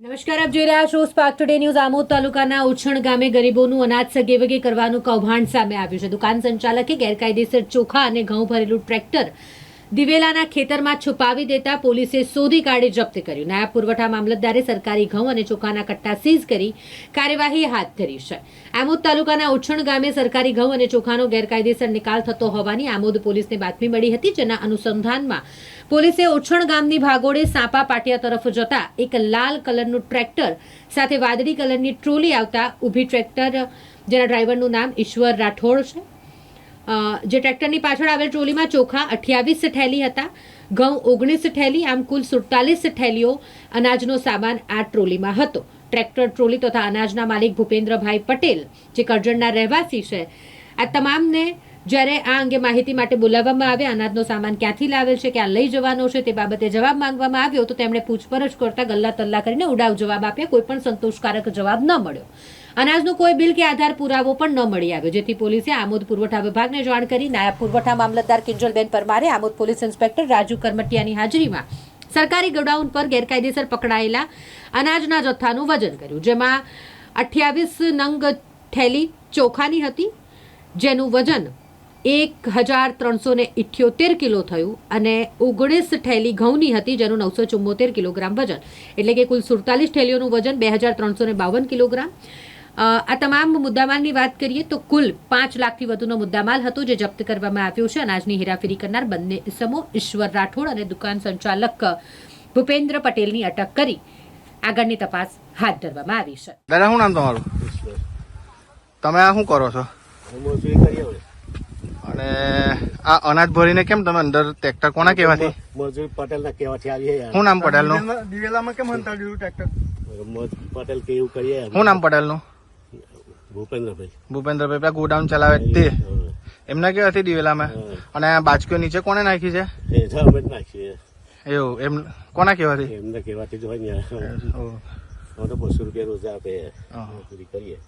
નમસ્કાર, આપ જોઈ રહ્યા છો સ્પાર્ક ટુડે ન્યૂઝ આમોદ તાલુકાના ઉછણ ગામે ગરીબોનું અનાજ સગે વગે કરવાનું કૌભાંડ સામે આવ્યું છે. દુકાન સંચાલકે ગેરકાયદેસર ચોખા અને ઘઉં ભરેલું ટ્રેક્ટર દિવેલાના ખેતરમાં છુપાવી દેતા પોલીસે શોધી કાઢી જપ્ત કર્યું. નાયબ પુરવઠા મામલતદારે સરકારી ઘઉં અને ચોખાના કટ્ટા સીઝ કરી કાર્યવાહી હાથ ધરી છે. આમોદ તાલુકાના ઉછણ ગામે સરકારી ઘઉં અને ચોખાનો ગેરકાયદેસર નિકાલ થતો હોવાની આમોદ પોલીસને બાતમી મળી હતી, જેના અનુસંધાનમાં પોલીસે ઉછણ ગામની ભાગોળે સાપા પાટિયા તરફ જતા એક લાલ કલરનું ટ્રેક્ટર સાથે વાદળી કલરની ટ્રોલી આવતા ઊભી ટ્રેક્ટર, જેના ડ્રાઈવરનું નામ ઈશ્વર રાઠોડ છે. જે ટ્રેક્ટરની પાછળ આવેલ ટ્રોલીમાં ચોખા અઠ્યાવીસ થેલી હતા, ઘઉં ઓગણીસ થેલી, આમ કુલ સુડતાલીસ થેલીઓ અનાજનો સામાન આ ટ્રોલીમાં હતો. ટ્રેક્ટર, ટ્રોલી તથા અનાજના માલિક ભૂપેન્દ્રભાઈ પટેલ, જે કરજણના રહેવાસી છે, આ તમામને જ્યારે આ અંગે માહિતી માટે બોલાવવામાં આવે, અનાજનો સામાન ક્યાંથી લાવેલ છે, ક્યાં લઈ જવાનો છે તે બાબતે જવાબ માંગવામાં આવ્યો તો તેમણે પૂછપરછ કરતા ગલ્લા તલ્લા કરીને ઉડાવ જવાબ આપ્યા. કોઈ પણ સંતોષકારક જવાબ ન મળ્યો. અનાજનું કોઈ બિલ કે આધાર પુરાવો પણ ન મળી આવ્યો, જેથી પોલીસે આમોદ પુરવઠા વિભાગને જાણ કરી નાયબ પુરવઠા મામલતદાર કિંજલબેન પરમારે આમોદ પોલીસ ઇન્સ્પેક્ટર રાજુ કરમટિયાની હાજરીમાં સરકારી ગોડાઉન પર ગેરકાયદેસર પકડાયેલા અનાજના જથ્થાનું વજન કર્યું, જેમાં અઠ્યાવીસ નંગ થેલી ચોખાની હતી, જેનું વજન એક હજાર ત્રણસો ને ઇઠ્યોતેર કિલો થયું અને ઓગણીસ થેલી ઘઉંની હતી જેનું નવસો ચુમ્મોતેર કિલોગ્રામ વજન. એટલે કે કુલ સુડતાલીસ થેલીઓનું વજન બે હજાર ત્રણસો ને બાવન કિલોગ્રામ. આ તમામ મુદ્દામાલની વાત કરીએ તો કુલ પાંચ લાખથી વધુનો મુદ્દામાલ હતો જે જપ્ત કરવામાં આવ્યો છે. અનાજની હેરાફેરી કરનાર બંને ઇસમો ઈશ્વર રાઠોડ અને દુકાન સંચાલક ભૂપેન્દ્ર પટેલની અટક કરી. આગળની તપાસ હાથ ધરવામાં આવી છે. દાદા શું નામ તમારું? તમે આ શું કરો છો હું મજૂરી કરીએ હવે. અને આ અનાજ ભરીને કેમ તમે અંદર ટ્રેક્ટર કોના કહેવાથી? મજૂર પટેલ ના કહેવાથી આવીએ શું નામ પટેલનું? દિવેલામાં કેમ હંતાડ્યું ટ્રેક્ટર પટેલ કે એવું કરીએ શું નામ પટેલનું? ભૂપેન્દ્રભાઈ. ભૂપેન્દ્રભાઈ પેલા ગોડાઉન ચલાવે તે. એમને કહેવાથી દિવેલામાં? અને આ બાજકીઓ નીચે કોને નાખી છે? અમે જ નાખીએ. એવું એમ કોના કહેવાથી? એમને કહેવાથી જ હોય ને બસો રૂપિયા રોજ આપે. કરીએ.